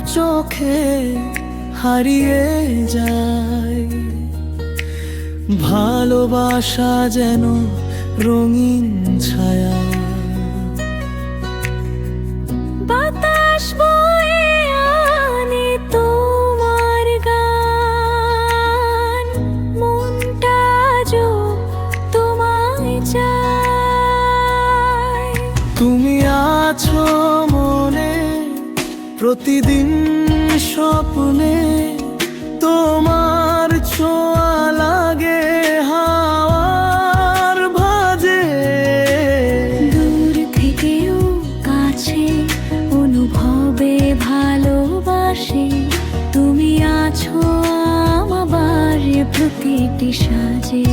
চোখে হারিয়ে যায়। ভালোবাসা যেন রঙিন ছায়া। প্রতিদিন স্বপ্নে তোমার ছোঁয়া লাগে হাওয়ার ভাজে। দূর থেকেও কাছে অনুভবে ভালোবাসে। তুমি আছো আমার প্রতিটি সাজে।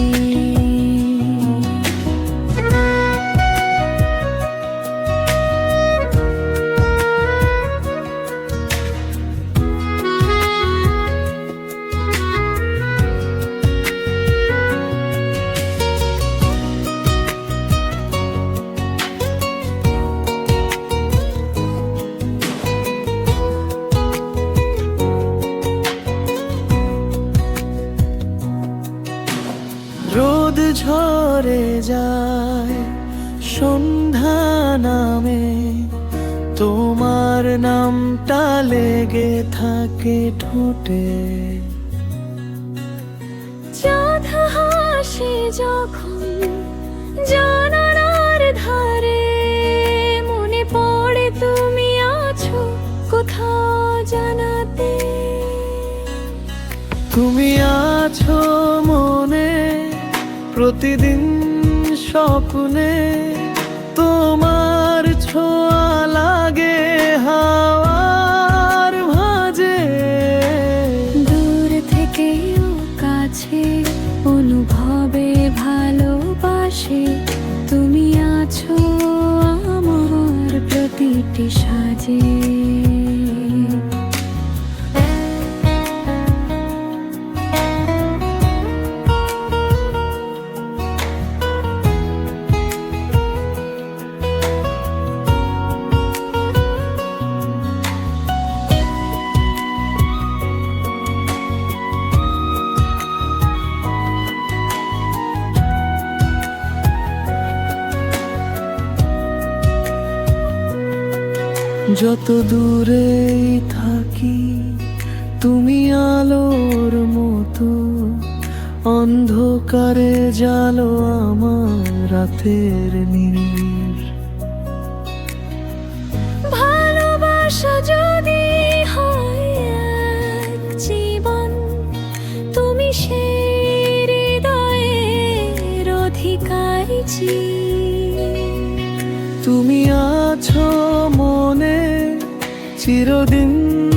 ঝরে যায়। সন্ধ্যা নামে তোমার নামটা লেগে থাকে ঠোঁটে। চাঁদ হাসে যখন জানালার ধারে মনে পড়ে তুমি আছো কোথাও জানাতে। তুমি আছো মনে প্রতিদিন স্বপ্নে তোমার ছোঁয়া লাগে হাওয়ার ভাজে। দূর থেকেও কাছে অনুভবে ভালোবাসে। তুমি আছো আমার প্রতিটি সাজে। যত দূরেই থাকি তুমি আলোর মতো। অন্ধকারে জালো আমার রাতের নীল। ভালোবাসা যদি হয় এক জীবন তুমি সে হৃদয়ের অধিকারী তুমি চিরদিন